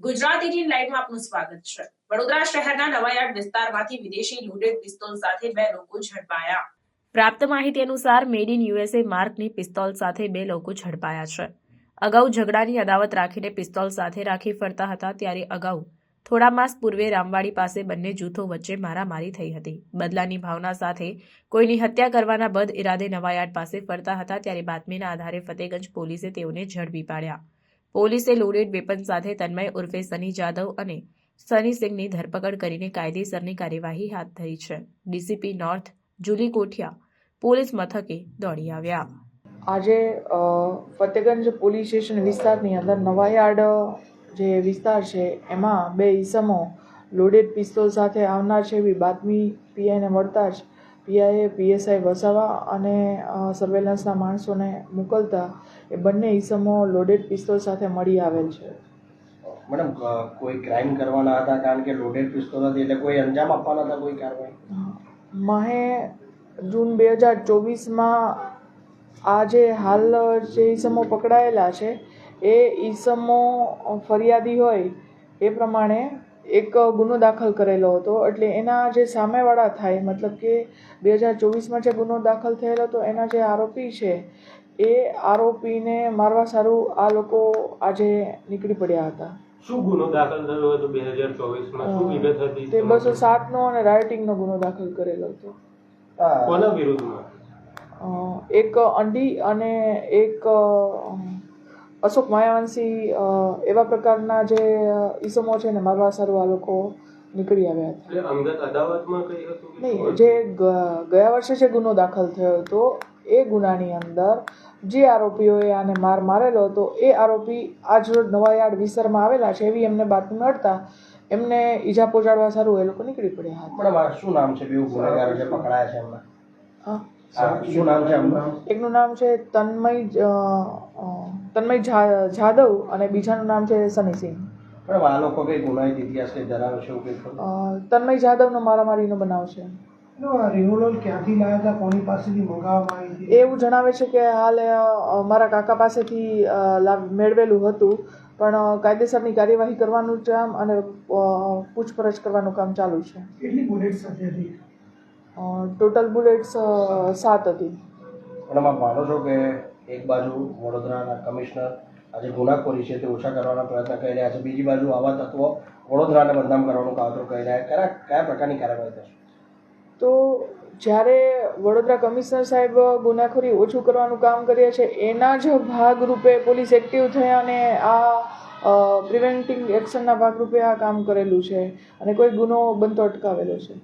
ગુજરાત લાઈવમાં આપનું સ્વાગત છે. વડોદરા શહેરના નવાયાર્ડ વિસ્તારમાંથી વિદેશી લોડેડ પિસ્તોલ સાથે બે લોકો ઝડપાયા. પ્રાપ્ત માહિતી અનુસાર મેડ ઇન યુએસએ માર્કની પિસ્તોલ સાથે બે લોકો ઝડપાયા છે. અગાઉ ઝઘડાની અદાવત રાખીને પિસ્તોલ સાથે રાખી ફરતા હતા ત્યારે અગાઉ થોડા માસ પૂર્વે રામવાડી પાસે બંને જૂથો વચ્ચે મારામારી થઈ હતી. બદલાની ભાવના સાથે કોઈની હત્યા કરવાના બદ ઇરાદે નવાયાર્ડ પાસે ફરતા હતા ત્યારે બાતમીના આધારે ફતેગંજ પોલીસે તેઓને ઝડપી પાડ્યા. પોલીસે લોડેડ વેપન સાથે તન્મય ઉર્ફે સની જાદવ અને સની સિંહની ધરપકડ કરીને કાયદેસરની કાર્યવાહી હાથ ધરી છે. DCP north Julie Kothiya police મથકે દોડી આવ્યા. આજે ફતેગંજ પોલીસ સ્ટેશન વિસ્તારની અંદર નવાયાર્ડ, જે વિસ્તાર છે, એમાં બે ઈસમો લોડેડ પિસ્તોલ સાથે આવનાર છે એવી બાતમી પીઆઈને મળતા જ પીઆઈએ પીએસઆઈ વસાવા અને સર્વેલન્સના માણસોને મોકલતા એ બંને ઈસમો લોડેડ પિસ્તોલ સાથે મળી આવેલ છે. મેડમ કોઈ ક્રાઇમ કરવાના હતા? કારણ કે લોડેડ પિસ્તોલ હતી એટલે કોઈ અંજામ આપવાના હતા કોઈ કાર્યવાહી માહે જૂન બે હજાર ચોવીસમાં આ જે હાલ જે ઈસમો પકડાયેલા છે એ ઈસમો ફરિયાદી હોય એ પ્રમાણે એક ગુનો દાખલ કરેલો હતો. એટલે એના જે સામેવાળા થાય મતલબ કે બે હજાર ચોવીસમાં જે ગુનો દાખલ થયેલો હતો એના જે આરોપી છે એ આરોપીને મારવા સારું આ લોકો આજે નીકળી પડ્યા હતા. શું ગુનો દાખલ થયો હતો બે હજાર ચોવીસમાં? શું વિગત હતી તે બસો સાતનો અને રાયોટિંગનો ગુનો દાખલ કરેલો હતો. કોના વિરુદ્ધમાં? એક અંડી અને એક અશોક માયાવંશી એવા પ્રકારના જે ઈસમો છે ને મારવા સારું આ લોકો નીકળી આવ્યા હતા. એટલે અંગત અદાવતમાં કઈ હતું કે નહીં જે ગયા વર્ષે જે ગુનો દાખલ થયો હતો એ ગુનાની અંદર જે આરોપીઓએ આને માર મારેલો હતો એ આરોપી આજ રોજ નવાયાર્ડ વિસ્તારમાં આવેલા છે એવી એમને બાતમી મળતા એમને ઈજા પહોંચાડવા સારું એ લોકો નીકળી પડ્યા હતા. શું નામ છે? બે ગુનેગારો જે પકડાયા છે એમના? હા. શું નામ છે એમનું એકનું નામ છે તન્મય તન્મય જા- જાદવ અને બીજાનું નામ છે સનીસિંહ પણ આ લોકો કઈ ગુનાહિત ઇતિહાસ કઈ ધરાવે છે એવું કંઈ તન્મય જાદવનો મારામારીનો બનાવ છે. ક્યાંથી લાવ્યા હતા? કોની પાસેથી મંગાવવામાં આવી હતી? એ એવું જણાવે છે કે હાલ મારા કાકા પાસેથી મેળવેલું હતું પણ કાયદેસરની કાર્યવાહી કરવાનું કામ અને પૂછપરછ કરવાનું કામ ચાલુ છે. કેટલી બુલેટ સાથે હતી? ટોટલ બુલેટ્સ સાત હતી. પણ આપ માનો છો કે એક બાજુ વડોદરાના કમિશનર આજે ગુનાખોરી છે તે ઓછા કરવાના પ્રયત્ન કરી રહ્યા છે. બીજી બાજુ આવા તત્વો વડોદરાને બદનામ કરવાનું કાવતરું કરી રહ્યા કયા કયા પ્રકારની કાર્યવાહી થશે? તો જ્યારે વડોદરા કમિશનર સાહેબ ગુનાખોરી ઓછું કરવાનું કામ કરીએ છે એના જ ભાગરૂપે પોલીસ એક્ટિવ થઈ અને આ પ્રિવેન્ટિંગ એક્શનના ભાગરૂપે આ કામ કરેલું છે અને કોઈ ગુનો બનતો અટકાવેલો છે.